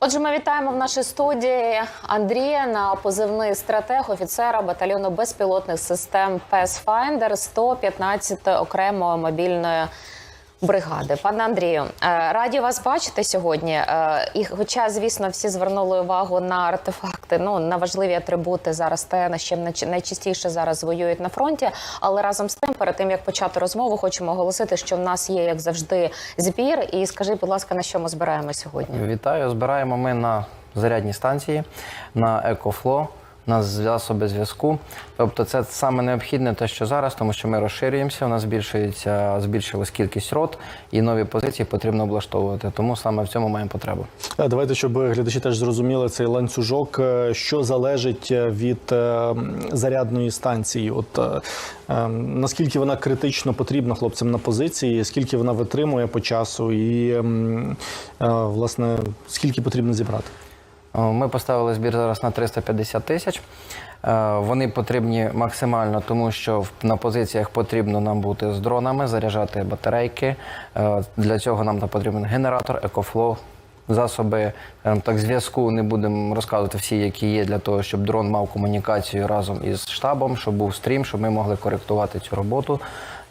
Отже, ми вітаємо в нашій студії Андрія на позивний стратег офіцера батальйону безпілотних систем Pathfinder 115 окремої мобільної бригади. Пане Андрію, е, раді вас бачити сьогодні. Е, І хоча, звісно, всі звернули увагу на артефакти, ну на важливі атрибути зараз те, на чим найч- найчастіше зараз воюють на фронті. Але разом з тим, перед тим як почати розмову, хочемо оголосити, що в нас є як завжди збір. І скажіть, будь ласка, на що ми збираємо сьогодні? Вітаю. Збираємо ми на зарядні станції, на екофло, на засоби зв'язку. Тобто, це саме необхідне те, що зараз, тому що ми розширюємося, у нас збільшується, збільшилась кількість рот, і нові позиції потрібно облаштовувати. Тому саме в цьому маємо потребу. Е, Давайте, щоб глядачі теж зрозуміли цей ланцюжок, е, що залежить е, від зарядної станції. От наскільки вона критично потрібна хлопцям на позиції, скільки вона витримує по часу, і власне скільки потрібно зібрати? О, Ми поставили збір зараз на 350 тисяч. Е, Вони потрібні максимально, тому що на позиціях потрібно нам бути з дронами, заряджати батарейки. Е, Для цього нам потрібен генератор, екофло, засоби так, зв'язку. Не будемо розказувати всі, які є для того, щоб дрон мав комунікацію разом із штабом, щоб був стрім, щоб ми могли коректувати цю роботу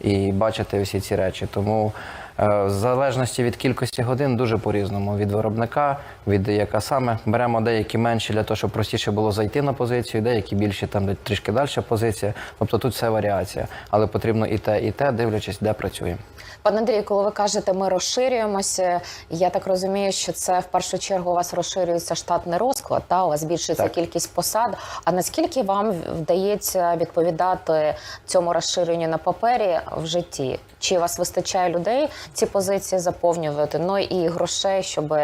і бачити всі ці речі. Тому е, в залежності від кількості годин дуже по-різному. Від виробника, від яка саме беремо деякі менші для того, щоб простіше було зайти на позицію, деякі більші там де трішки далі позиція. Тобто тут все варіація, але потрібно і те, і те, дивлячись, де працюємо. Пане Андрію, коли ви кажете, ми розширюємося, я так розумію, що це в першу чергу у вас розширюється штатний розклад, та у вас збільшується Так. кількість посад. А наскільки вам вдається відповідати цьому розширенню на папері в житті? Чи у вас вистачає людей ці позиції заповнювати? Ну і грошей, щоб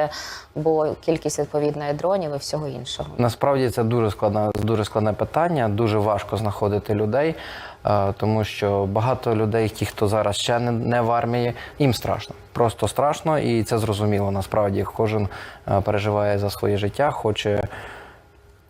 була кількість відповідної дронів і всього іншого? Насправді це дуже складне, дуже складне питання. Дуже важко знаходити людей, е, тому що багато людей, ті, хто зараз ще не, не в армії, їм страшно. Просто страшно, і це зрозуміло. Насправді кожен е, переживає за своє життя, хоче.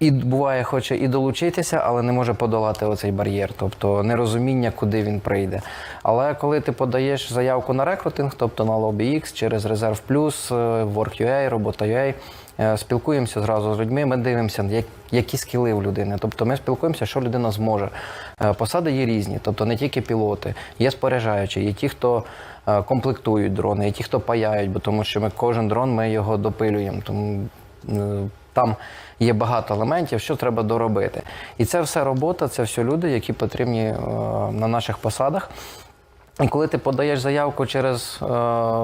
І буває, хоче і долучитися, але не може подолати оцей бар'єр, тобто нерозуміння, куди він прийде. Але коли ти подаєш заявку на рекрутинг, тобто на LobbyX через Резерв Плюс, е, Work.ua, Робота.ua, е, спілкуємося зразу з людьми, ми дивимося, як- які скіли у людини. Тобто ми спілкуємося, що людина зможе. Е, Посади є різні, тобто не тільки пілоти, є споряджаючі, є ті, хто комплектують дрони, є ті, хто паяють, бо тому що ми кожен дрон ми його допилюємо. Тому там є багато елементів, що треба доробити. І це все робота, це все люди, які потрібні е, на наших посадах. І коли ти подаєш заявку через е,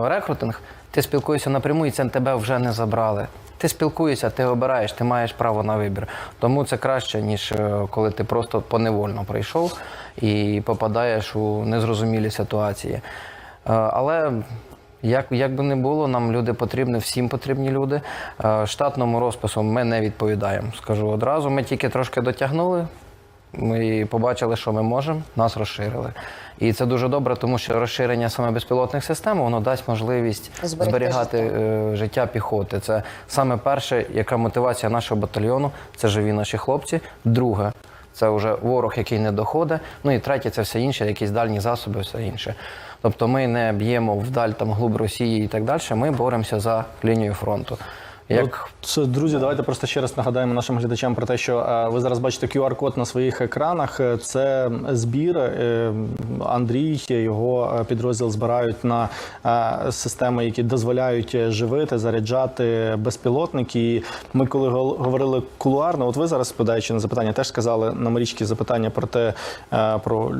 рекрутинг, ти спілкуєшся напряму, і це тебе вже не забрали. Ти спілкуєшся, ти обираєш, ти маєш право на вибір. Тому це краще, ніж е, коли ти просто поневольно прийшов і попадаєш у незрозумілі ситуації. Е, але як, як би не було, нам люди потрібні, всім потрібні люди. Е, Штатному розпису ми не відповідаємо. Скажу одразу. Ми тільки трошки дотягнули. Ми побачили, що ми можемо, нас розширили. І це дуже добре, тому що розширення саме безпілотних систем воно дасть можливість Зберегти зберігати е, життя піхоти. Це саме перше, яка мотивація нашого батальйону це живі наші хлопці. Друге, це вже ворог, який не доходить. Ну і третє, це все інше, якісь дальні засоби, все інше. Тобто ми не б'ємо вдаль там глуб Росії і так далі. Ми боремося за лінію фронту. Як Це, друзі, давайте просто ще раз нагадаємо нашим глядачам про те, що е, ви зараз бачите QR-код на своїх екранах. Е, Це збір. е, Андрій, його підрозділ збирають на системи, які дозволяють живити, заряджати безпілотники. І ми, коли говорили кулуарно, от ви зараз, спадаючи на запитання, теж сказали на Марічці запитання про те, про,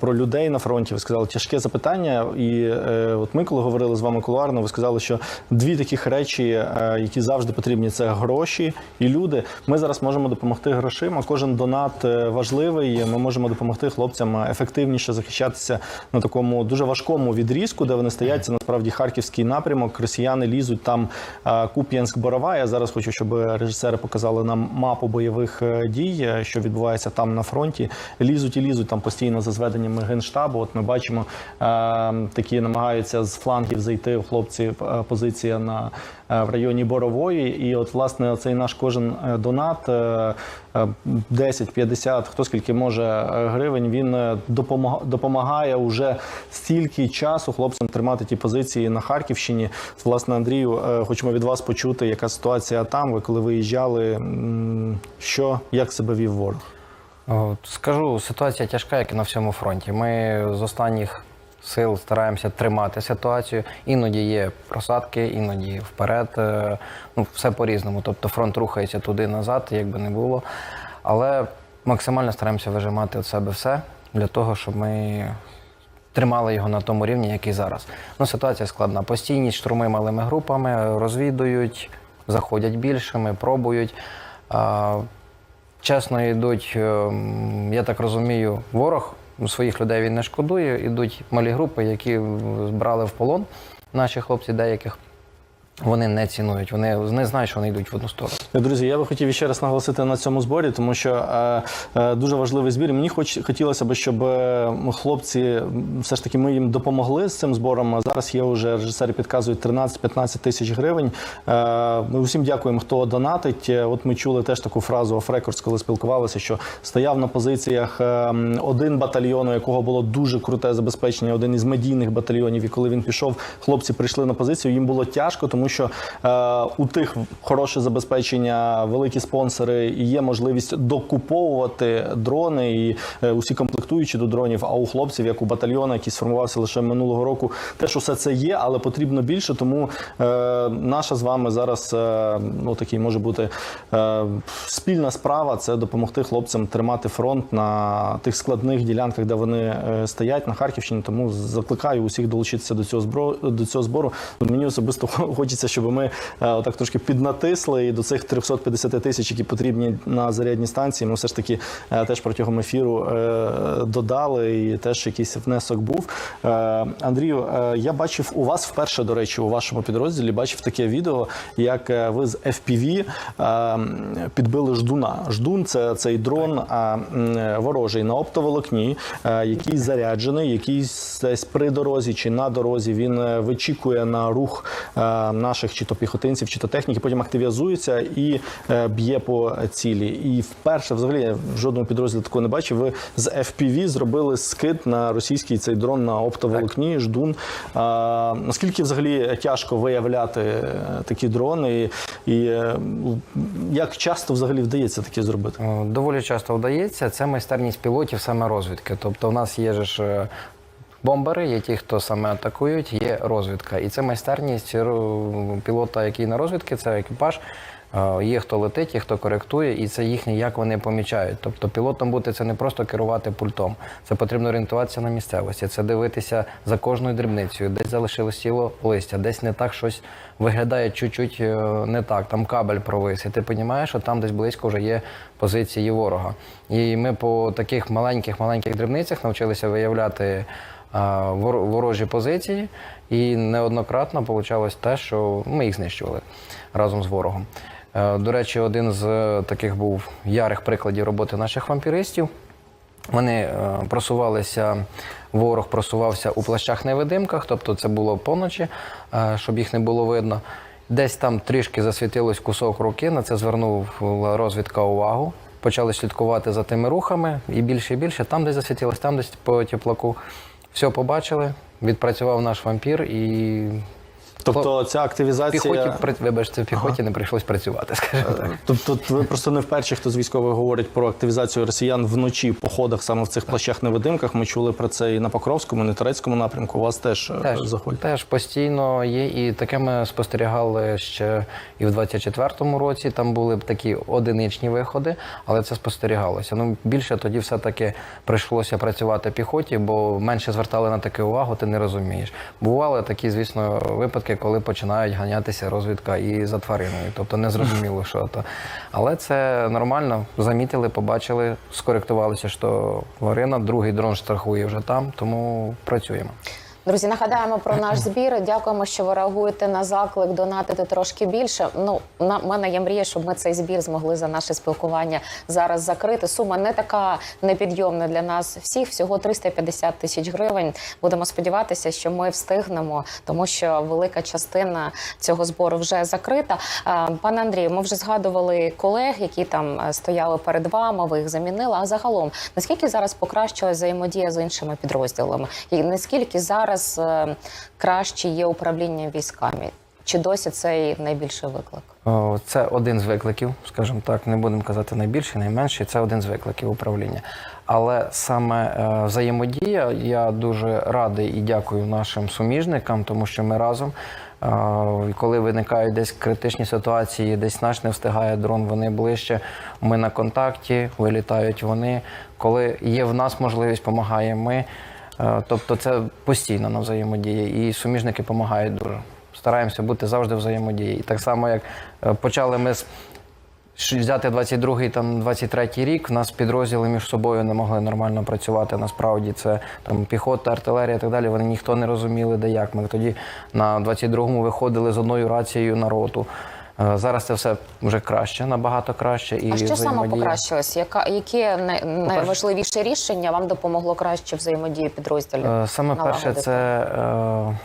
про людей на фронті. Ви сказали тяжке запитання. І от ми, коли говорили з вами кулуарно, ви сказали, що дві таких речі, які завжди потрібні, це гроші і люди. Ми зараз можемо допомогти грошима. Кожен донат е, важливий. Ми можемо допомогти хлопцям ефективніше захищатися на такому дуже важкому відрізку, де вони стоять. Це насправді харківський напрямок. Росіяни лізуть там Куп'янськ Борова. Я зараз хочу, щоб режисери показали нам мапу бойових е, дій, е, що відбувається там на фронті. Лізуть і лізуть там постійно за зведеннями генштабу. От ми бачимо, е, такі намагаються з флангів зайти в хлопці е, позиція на е, в районі Борової. І от власне цей наш кожен е, донат. е, е, 10, 50, хто скільки може е, гривень, він е, допомагає уже стільки часу хлопцям тримати ті позиції на Харківщині. Власне, Андрію, е, хочемо від вас почути, яка ситуація там. Ви коли виїжджали, що як себе вів ворог? Скажу, ситуація тяжка, як і на всьому фронті. Ми з останніх сил стараємося тримати ситуацію. Іноді є просадки, іноді вперед. е, Ну, все по-різному. Тобто фронт рухається туди-назад, як би не було. Але максимально стараємося вижимати від себе все для того, щоб ми тримали його на тому рівні, який зараз. Ну, ситуація складна. Постійні штурми малими групами, розвідують, заходять більшими, пробують. Чесно йдуть, ем, я так розумію, ворог своїх людей він не шкодує. Ідуть малі групи, які брали в полон наші хлопці деяких. Вони не цінують, вони не знають, що вони йдуть в одну сторону. Друзі, я би хотів ще раз наголосити на цьому зборі, тому що е, е, дуже важливий збір. Мені хоч хотілося б, щоб е, хлопці все ж таки ми їм допомогли з цим збором. Зараз є вже режисери підказують 13-15 тисяч гривень. Е, Ми усім дякуємо, хто донатить. Е, От ми чули теж таку фразу off records, коли спілкувалися, що стояв на позиціях е, один батальйон, у якого було дуже круте забезпечення, один із медійних батальйонів. І коли він пішов, хлопці прийшли на позицію. Їм було тяжко, тому що е, у тих хороше забезпечення, великі спонсори, і є можливість докуповувати дрони і е, усі комплектуючі до дронів. А у хлопців, як у батальйона, який сформувався лише минулого року, теж усе це є, але потрібно більше. Тому е, наша з вами зараз е, ну такий може бути е, спільна справа. Це допомогти хлопцям тримати фронт на тих складних ділянках, де вони е, стоять на Харківщині. Тому закликаю усіх долучитися до цього зброю до цього збору. Мені особисто хочеться, щоб ми е, отак трошки піднатисли і до цих 350 тисяч, які потрібні на зарядні станції. Ми все ж таки е, теж протягом ефіру е, додали, і теж якийсь внесок був. Андрію, я бачив у вас вперше, до речі, у вашому підрозділі бачив таке відео, як ви з FPV підбили ждуна. Ждун це цей дрон ворожий на оптоволокні, який заряджений, який десь при дорозі чи на дорозі він вичікує на рух е, наших чи то піхотинців, чи то техніки, потім активізується і е, б'є по цілі. І вперше, взагалі, я в жодному підрозділі такого не бачив. Ви з FPV зробили скид на російський цей дрон на оптоволокні, ждун. А, наскільки взагалі тяжко виявляти е, такі дрони, і, і е, як часто взагалі вдається таке зробити? Доволі часто вдається. Це майстерність пілотів саме розвідки. Тобто, у нас є ж бомбери, є ті, хто саме атакують, є розвідка. І це майстерність пілота, який на розвідки, це екіпаж. Е, Є хто летить, є хто коректує, і це їхнє, як вони помічають. Тобто пілотом бути це не просто керувати пультом. Це потрібно орієнтуватися на місцевості, це дивитися за кожною дрібницею, десь залишилось тіло листя, десь не так щось виглядає чуть-чуть е, не так. Там кабель провис, і ти розумієш, що там десь близько вже є позиції ворога. І ми по таких маленьких маленьких дрібницях навчилися виявляти ворожі позиції, і неоднократно вийшло те, що ми їх знищували разом з ворогом. Е, До речі, один з е, таких був ярих прикладів роботи наших вампіристів. Вони е, просувалися, ворог просувався у плащах-невидимках, тобто це було поночі, щоб їх не було видно. Десь там трішки засвітилось кусок руки, на це звернула розвідка увагу. Почали слідкувати за тими рухами і більше і більше. Там десь засвітилось, там десь по теплаку. Все побачили, відпрацював наш вампір і Тобто ця активізація. піхоті, вибачте, піхоті не прийшлось працювати, скажімо так. Тобто ви просто не вперше, хто з військових говорить про активізацію росіян вночі в походах саме в цих плащах невидимках. Ми чули про це і на Покровському, і на турецькому напрямку. У вас теж, е, Теж, заходять. теж постійно є, і таке ми спостерігали ще і в 24-му році. Там були б такі одиничні виходи, але це спостерігалося. Ну більше тоді все-таки прийшлося працювати піхоті, бо менше звертали на таке увагу, ти не розумієш. Бували такі, звісно, випадки, коли починають ганятися розвідка і за твариною, тобто не зрозуміло, що то. Але це нормально. Замітили, побачили, скоректувалися, що тварина, другий дрон штрафує вже там, тому працюємо. Друзі, нагадаємо про наш збір. Дякуємо, що ви реагуєте на заклик донатити трошки більше. Ну, на мене є мрія, щоб ми цей збір змогли за наше спілкування зараз закрити. Сума не така непідйомна для нас всіх. Всього 350 тисяч гривень. Будемо сподіватися, що ми встигнемо, тому що велика частина цього збору вже закрита. Пане Андрію, ми вже згадували колег, які там е, стояли перед вами. Ви їх замінили. А загалом наскільки зараз покращилась взаємодія з іншими підрозділами? І наскільки зараз е, краще є управління військами? Чи досі це і найбільший виклик? Це один з викликів, скажімо так, не будемо казати найбільший, найменший. Це один з викликів управління. Але саме е, взаємодія, я дуже радий і дякую нашим суміжникам, тому що ми разом. е, Коли виникають десь критичні ситуації, десь наш не встигає дрон, вони ближче. Ми на контакті, вилітають вони. Коли є в нас можливість, допомагаємо ми. Е, Тобто це постійно на взаємодії, і суміжники допомагають дуже. Стараємося бути завжди в взаємодії. І так само, як е, почали ми взяти 22-й, там 23-й рік, в нас підрозділи між собою не могли нормально працювати. Насправді це там піхота, артилерія і так далі. Вони ніхто не розуміли, де як. Ми тоді на 22-му виходили з одною рацією на роту. Е, Зараз це все вже краще, набагато краще. І А що саме покращилось? Яка яке най- найважливіше рішення вам допомогло краще взаємодії підрозділів? Е, Саме перше, це е,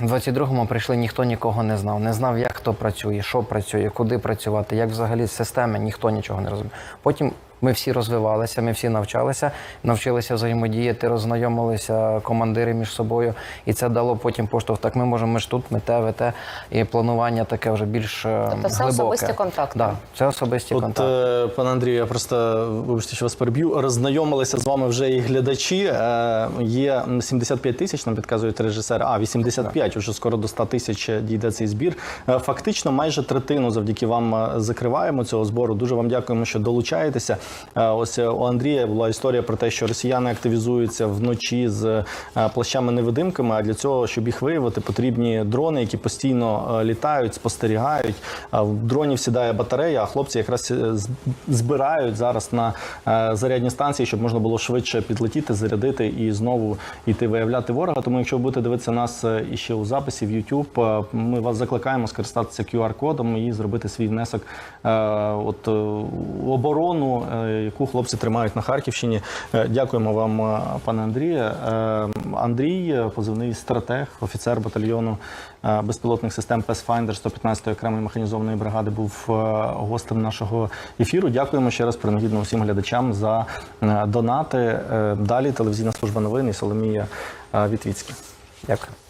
в 22-му прийшли, ніхто нікого не знав. Не знав, як хто працює, що працює, куди працювати, як взагалі системи, ніхто нічого не розумів. Потім ми всі розвивалися, ми всі навчалися, навчилися взаємодіяти, роззнайомилися командири між собою, і це дало потім поштовх. Так ми можемо, ми ж тут, ми те, ви те, і планування таке вже більш е, Тобто це глибоке. особисті контакти? Да, це особисті От, контакти. е, пане Андрію, я просто вибачте, що вас переб'ю. Роззнайомилися з вами вже і глядачі. Е, Є 75 тисяч, нам підказують режисери. А 85, уже скоро до 100 тисяч дійде цей збір. Фактично, майже третину завдяки вам закриваємо цього збору. Дуже вам дякуємо, що долучаєтеся. Ось е, у Андрія була історія про те, що росіяни активізуються вночі з е, плащами-невидимками. А для цього, щоб їх виявити, потрібні дрони, які постійно е, літають, спостерігають. В дронів сідає батарея, а хлопці якраз збирають зараз на зарядні станції, щоб можна було швидше підлетіти, зарядити і знову йти виявляти ворога. Тому, якщо ви будете дивитися нас іще у записі в YouTube, ми вас закликаємо скористатися QR-кодом і зробити свій внесок от, оборону, яку хлопці тримають на Харківщині. Е, Дякуємо вам, е, пане Андріє. Е, Андрій, позивний стратег, офіцер батальйону безпілотних систем Pathfinder 115-ї окремої механізованої бригади, був гостем нашого ефіру. Дякуємо ще раз принагідно усім глядачам за донати. Далі телевізійна служба новин і Соломія Вітвіцька. Дякую.